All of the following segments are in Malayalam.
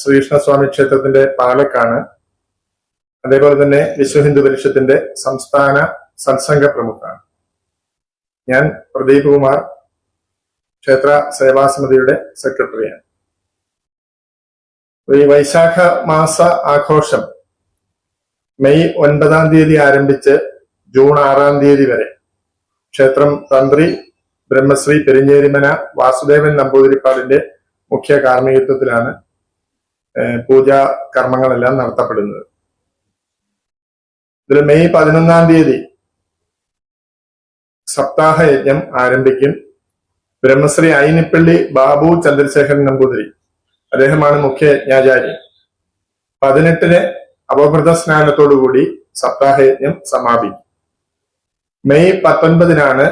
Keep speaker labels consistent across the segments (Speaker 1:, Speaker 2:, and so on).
Speaker 1: ശ്രീകൃഷ്ണസ്വാമി ക്ഷേത്രത്തിന്റെ പാലക്കാണ്. അതേപോലെ തന്നെ വിശ്വ ഹിന്ദു പരിഷത്തിന്റെ സംസ്ഥാന സത്സംഗ പ്രമുഖാണ്. ഞാൻ പ്രദീപ് കുമാർ ക്ഷേത്ര സേവാസമിതിയുടെ സെക്രട്ടറിയാണ്. ഈ വൈശാഖ മാസ ആഘോഷം മെയ് ഒൻപതാം തീയതി ആരംഭിച്ച് ജൂൺ ആറാം തീയതി വരെ. ക്ഷേത്രം തന്ത്രി ബ്രഹ്മശ്രീ പെരിഞ്ഞേരിമന വാസുദേവൻ നമ്പൂതിരിപ്പാടിന്റെ മുഖ്യ കാർമ്മികത്വത്തിലാണ്. പൂജാ കർമ്മങ്ങളെല്ലാം നടത്തപ്പെടുന്നത്. ഇതിൽ മെയ് പതിനൊന്നാം തീയതി സപ്താഹ യജ്ഞം ആരംഭിക്കും. ബ്രഹ്മശ്രീ ഐനിപ്പള്ളി ബാബു ചന്ദ്രശേഖരൻ നമ്പൂതിരി. അദ്ദേഹമാണ് മുഖ്യ യജ്ഞാചാര്യൻ പതിനെട്ടിന് അപഭൃത സ്നാനത്തോടുകൂടി സപ്താഹയജ്ഞം സമാപിക്കും. മെയ് പത്തൊൻപതിനാണ്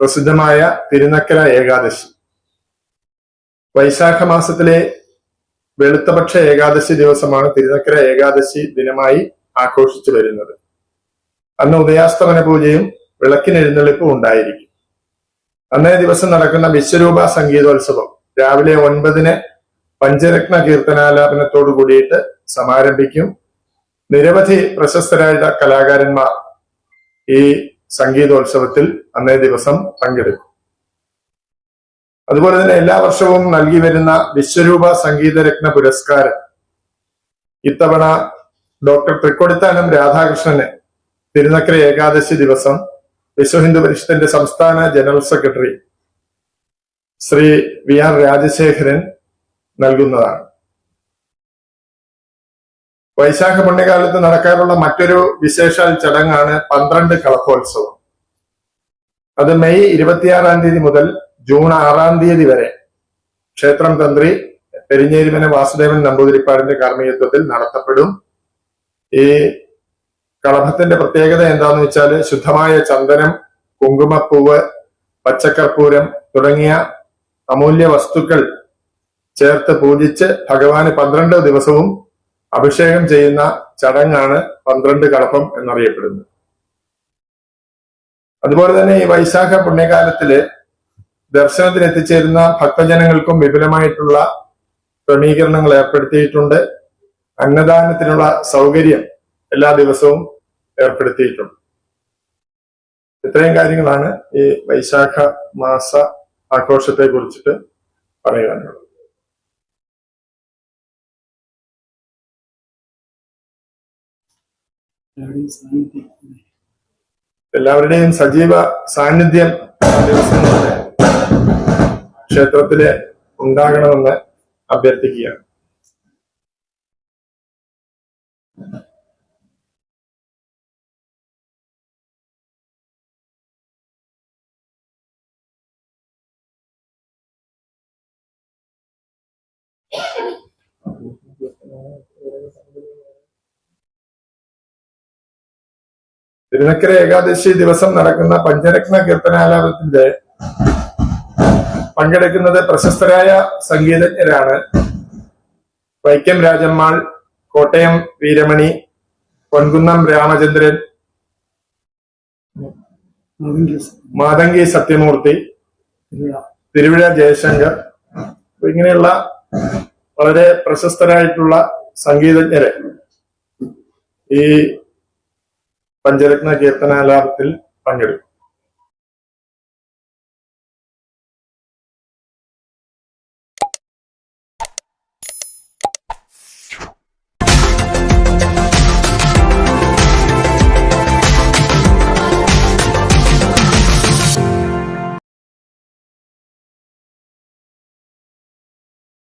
Speaker 1: പ്രസിദ്ധമായ തിരുനക്കര ഏകാദശി. വൈശാഖ മാസത്തിലെ വെളുത്തപക്ഷ ഏകാദശി ദിവസമാണ് തിരുനക്കര ഏകാദശി ദിനമായി ആഘോഷിച്ചു വരുന്നത്. അന്ന് ഉദയാസ്തമന പൂജയും വിളക്കിനെഴുന്നള്ളിപ്പും ഉണ്ടായിരിക്കും. അന്നേ ദിവസം നടക്കുന്ന വിശ്വരൂപ സംഗീതോത്സവം രാവിലെ ഒൻപതിന് പഞ്ചരത്ന കീർത്തനാലാപനത്തോടു കൂടിയിട്ട് സമാരംഭിക്കും. നിരവധി പ്രശസ്തരായ കലാകാരന്മാർ ഈ സംഗീതോത്സവത്തിൽ അന്നേ ദിവസം പങ്കെടുക്കും. അതുപോലെ തന്നെ എല്ലാ വർഷവും നൽകി വരുന്ന വിശ്വരൂപ സംഗീതരത്ന പുരസ്കാരം. ഇത്തവണ ഡോക്ടർ തൃക്കൊടിത്താനം രാധാകൃഷ്ണന് തിരുനക്കര ഏകാദശി ദിവസം വിശ്വ ഹിന്ദു പരിഷത്തിന്റെ സംസ്ഥാന general secretary Shri V R Rajasekharan നൽകുന്നതാണ്. വൈശാഖ പുണ്യകാലത്ത് നടക്കാറുള്ള മറ്റൊരു വിശേഷാൽ ചടങ്ങാണ് പന്ത്രണ്ട് കളഭോത്സവം അത് മെയ് ഇരുപത്തിയാറാം തീയതി മുതൽ ജൂൺ ആറാം തീയതി വരെ ക്ഷേത്രം തന്ത്രി പെരിഞ്ഞേരിമന വാസുദേവൻ നമ്പൂതിരിപ്പാടിന്റെ കർമ്മീയത്വത്തിൽ നടത്തപ്പെടും. ഈ കളഭത്തിന്റെ പ്രത്യേകത എന്താന്ന് വെച്ചാൽ ശുദ്ധമായ ചന്ദനം കുങ്കുമപ്പൂവ് പച്ചക്കർപ്പൂരം തുടങ്ങിയ അമൂല്യ വസ്തുക്കൾ ചേർത്ത് പൂജിച്ച് ഭഗവാന് പന്ത്രണ്ട് ദിവസവും അഭിഷേകം ചെയ്യുന്ന ചടങ്ങാണ് പന്ത്രണ്ട് കളഭം എന്നറിയപ്പെടുന്നത്. അതുപോലെ തന്നെ ഈ വൈശാഖ പുണ്യകാലത്തിൽ ദർശനത്തിന് എത്തിച്ചേരുന്ന ഭക്തജനങ്ങൾക്കും വിപുലമായിട്ടുള്ള ക്രമീകരണങ്ങൾ ഏർപ്പെടുത്തിയിട്ടുണ്ട്. അന്നദാനത്തിനുള്ള സൗകര്യം എല്ലാ ദിവസവും ഏർപ്പെടുത്തിയിട്ടുണ്ട്. ഇത്രയും കാര്യങ്ങളാണ് ഈ വൈശാഖ മാസ ആഘോഷത്തെ കുറിച്ചിട്ട് പറയുവാനുള്ളത്.
Speaker 2: എല്ലാവരുടെയും
Speaker 1: സജീവ സാന്നിധ്യം ദിവസങ്ങളിൽ ക്ഷേത്രത്തിൽ ഉണ്ടാകണമെന്ന് അഭ്യർത്ഥിക്കുകയാണ്. തിരുനക്കര ഏകാദശി ദിവസം നടക്കുന്ന പഞ്ചരത്ന കീർത്തനാലാപത്തിന്റെ പങ്കെടുക്കുന്നത് പ്രശസ്തരായ സംഗീതജ്ഞരാണ് വൈക്കം രാജമ്മാൾ കോട്ടയം വീരമണി പൊൻകുന്നം രാമചന്ദ്രൻ
Speaker 2: മാതങ്കി
Speaker 1: സത്യമൂർത്തി
Speaker 2: തിരുവിഴ
Speaker 1: ജയശങ്കർ. ഇങ്ങനെയുള്ള വളരെ പ്രശസ്തരായിട്ടുള്ള സംഗീതജ്ഞരെ ഈ പഞ്ചരത്ന കീർത്തനാലാപത്തിൽ പങ്കെടുക്കും.